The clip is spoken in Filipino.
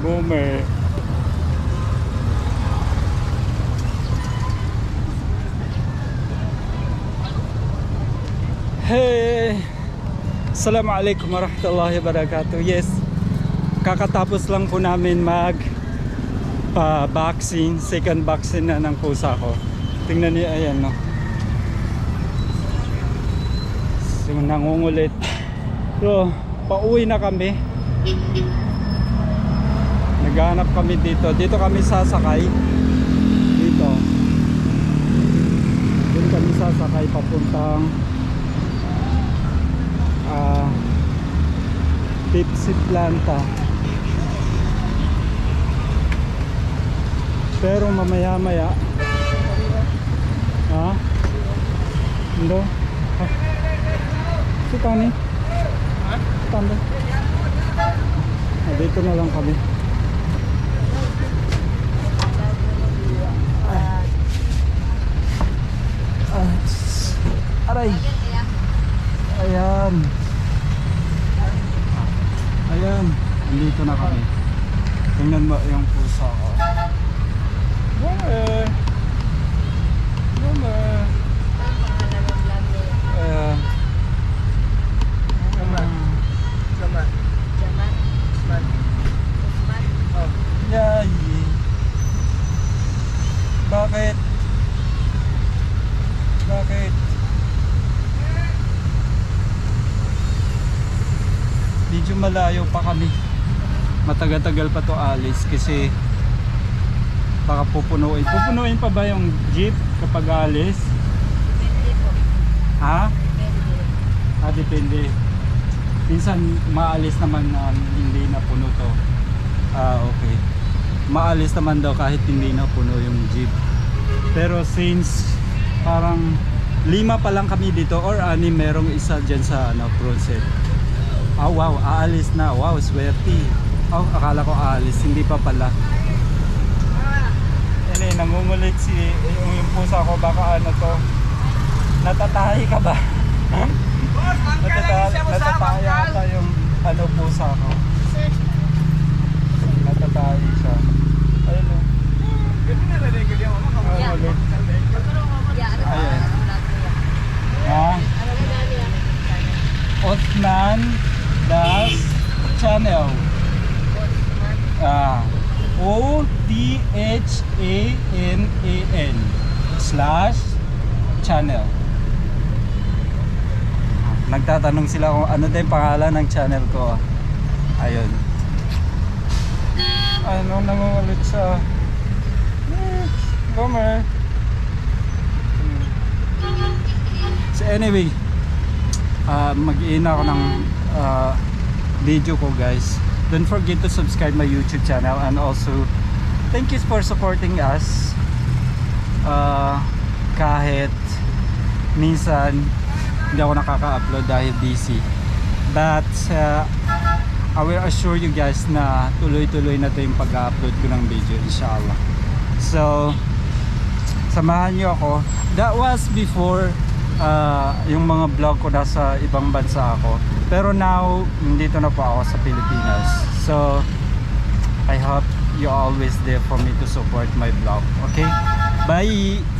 Gome. Hey! Assalamualaikum warahmatullahi wabarakatuh. Yes, kakatapos lang po namin mag pa vaccine, second vaccine na ng pusa ko. Tingnan niyo ayan no. So, nangungulit. So, pauwi na kami. Naghahanap kami dito. Dito kami sasakay. Dito. Doon kami sasakay papuntang ah Pepsi Planta. Pero mamaya maya Ha? Hindi? Ha? Si Tani? Ha? Tani? Ah, dito na lang kami. Ayan. Ayan. Andito na kami. Tingnan mo yung pusa ko. Bummer! Bummer! Ayan. Yay! Bakit? Bakit? Medyo malayo pa kami. Matagal-tagal pa to alis kasi baka pupunuin. Pupunuin pa ba yung jeep kapag alis? Ha? Ah, depende. Minsan maalis naman na hindi na puno to. Ah, okay. Maalis naman daw kahit hindi na puno yung jeep. Pero since parang lima pa lang kami dito or anim merong isa dyan sa ano, Pronset. Ah, wow, aalis na. Wow, swerte. Oh, akala ko aalis. Hindi pa pala. Yan eh, nangungulit si yung, yung pusa ko. Baka ano to. Natatahi ka ba? Natatahi, natatahi ata yung ano pusa ko. Natatahi siya. Ayun o. Nangungulit. Ayan. Ha? Osman Das Channel. Ah, O T H A N A N slash channel. Nagtatanong sila kung ano din pangalan ng channel ko. Ayun. Ano nangungulit sa eh, Bummer. So anyway, uh, mag-iin ako ng uh, video ko guys. Don't forget to subscribe my YouTube channel and also thank you for supporting us. Uh, kahit minsan hindi ako nakaka-upload dahil busy. But uh, I will assure you guys na tuloy-tuloy na ito yung pag-upload ko ng video inshallah. So, samahan nyo ako. That was before uh, yung mga vlog ko nasa ibang bansa ako. Pero now, nandito na po ako sa Pilipinas. So, I hope you always there for me to support my vlog. Okay? Bye!